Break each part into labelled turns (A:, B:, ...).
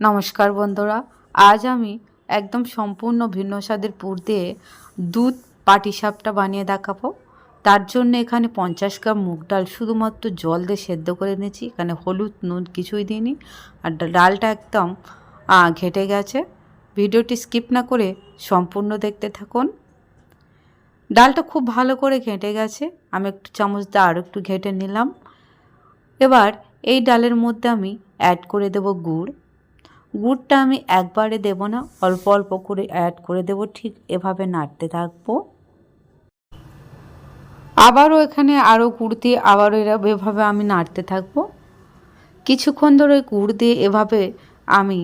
A: নমস্কার বন্ধুরা, আজ আমি একদম সম্পূর্ণ ভিন্ন স্বাদের পুর দিয়ে দুধ পাটিসাপটা বানিয়ে দেখাবো। তার জন্য এখানে পঞ্চাশ গ্রাম মুগ ডাল শুধুমাত্র জল দিয়ে সেদ্ধ করে নিয়েছি। এখানে হলুদ, নুন কিছুই দিইনি। আর ডালটা একদম ঘেটে গেছে। ভিডিওটি স্কিপ না করে সম্পূর্ণ দেখতে থাকুন। ডালটা খুব ভালো করে ঘেঁটে গেছে। আমি একটু চামচ দিয়ে আরও একটু ঘেঁটে নিলাম। এবার এই ডালের মধ্যে আমি অ্যাড করে দেব গুড়। গুড়টা আমি একবারে দেব না, অল্প অল্প করে অ্যাড করে দেব, ঠিক এভাবে নাড়তে থাকব। আবারও এখানে আরও গুড় দিয়ে আবারও এভাবে আমি নাড়তে থাকব। কিছুক্ষণ ধরে গুড় দিয়ে এভাবে আমি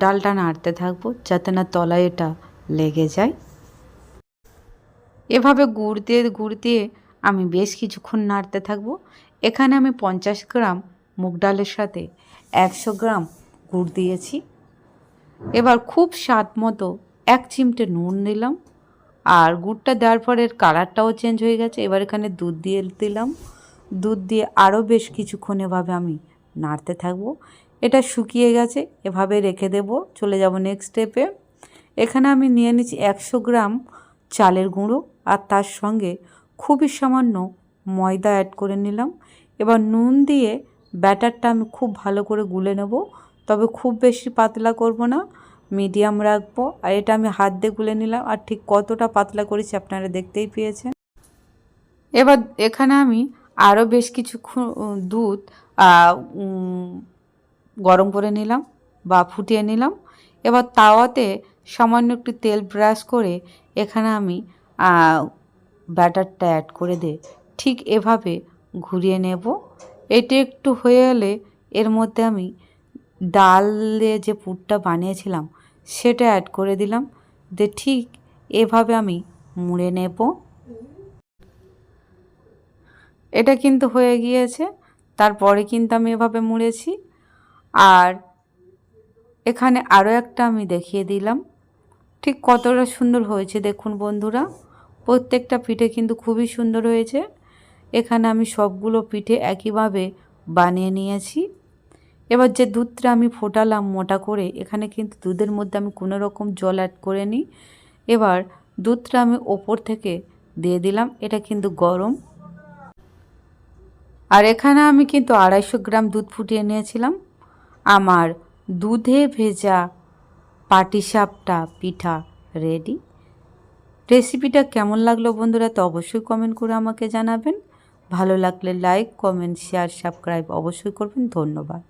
A: ডালটা নাড়তে থাকব, যাতে না তলায় এটা লেগে যায়। এভাবে গুড় দিয়ে গুড় দিয়ে আমি বেশ কিছুক্ষণ নাড়তে থাকব। এখানে আমি পঞ্চাশ গ্রাম মুগ ডালের সাথে একশো গ্রাম গুড় দিয়েছি। এবার খুব স্বাদ মতো এক চিমটে নুন দিলাম আর গুড়টা দেওয়ার পরে এর কালারটাও চেঞ্জ হয়ে গেছে। এবার এখানে দুধ দিয়ে দিলাম। দুধ দিয়ে আরও বেশ কিছুক্ষণ এভাবে আমি নাড়তে থাকব। এটা শুকিয়ে গেছে, এভাবে রেখে দেব। চলে যাব নেক্সট স্টেপে এখানে আমি নিয়ে নিচ্ছি একশো গ্রাম চালের গুঁড়ো। আর তার সঙ্গে খুবই সামান্য ময়দা অ্যাড করে নিলাম। এবার নুন দিয়ে ব্যাটারটা আমি খুব ভালো করে গুলে নেব। তবে খুব বেশি পাতলা করব না মিডিয়াম রাখব। আর এটা আমি হাত দিয়ে গুলে নিলাম। আর ঠিক কতটা পাতলা করেছি আপনারা দেখতেই পেয়েছেন। এবার এখানে আমি আরও বেশ কিছু দুধ গরম করে নিলাম বা ফুটিয়ে নিলাম। এবার তাওয়াতে সামান্য একটু তেল ব্রাশ করে এখানে আমি ব্যাটারটা অ্যাড করে দে ঠিক এভাবে ঘুরিয়ে নেব। এটি একটু হয়ে এলে এর মধ্যে আমি ডালে যে পুরটা বানিয়েছিলাম, সেটা অ্যাড করে দিলাম। দিয়ে ঠিক এভাবে আমি মুড়ে নেব। এটা কিন্তু হয়ে গিয়েছে, তারপরে কিন্তু আমি এভাবে মুড়েছি। আর এখানে আরও একটা আমি দেখিয়ে দিলাম। ঠিক কতটা সুন্দর হয়েছে দেখুন বন্ধুরা, প্রত্যেকটা পিঠে কিন্তু খুবই সুন্দর হয়েছে। এখানে আমি সবগুলো পিঠে একইভাবে বানিয়ে নিয়েছি। এবার যে দুধটা আমি ফোটালাম মোটা করে, এখানে কিন্তু দুধের মধ্যে আমি কোনো রকম জল অ্যাড করে নিই। এবার দুধটা আমি ওপর থেকে দিয়ে দিলাম, এটা কিন্তু গরম। আর এখানে আমি কিন্তু আড়াইশো গ্রাম দুধ ফুটিয়ে নিয়েছিলাম। আমার দুধে ভেজা পাটিসাপটা পিঠা রেডি রেসিপিটা কেমন লাগল বন্ধুরা তো অবশ্যই কমেন্ট করে আমাকে জানাবেন। ভালো লাগলে লাইক কমেন্ট শেয়ার সাবস্ক্রাইব অবশ্যই করবেন। ধন্যবাদ।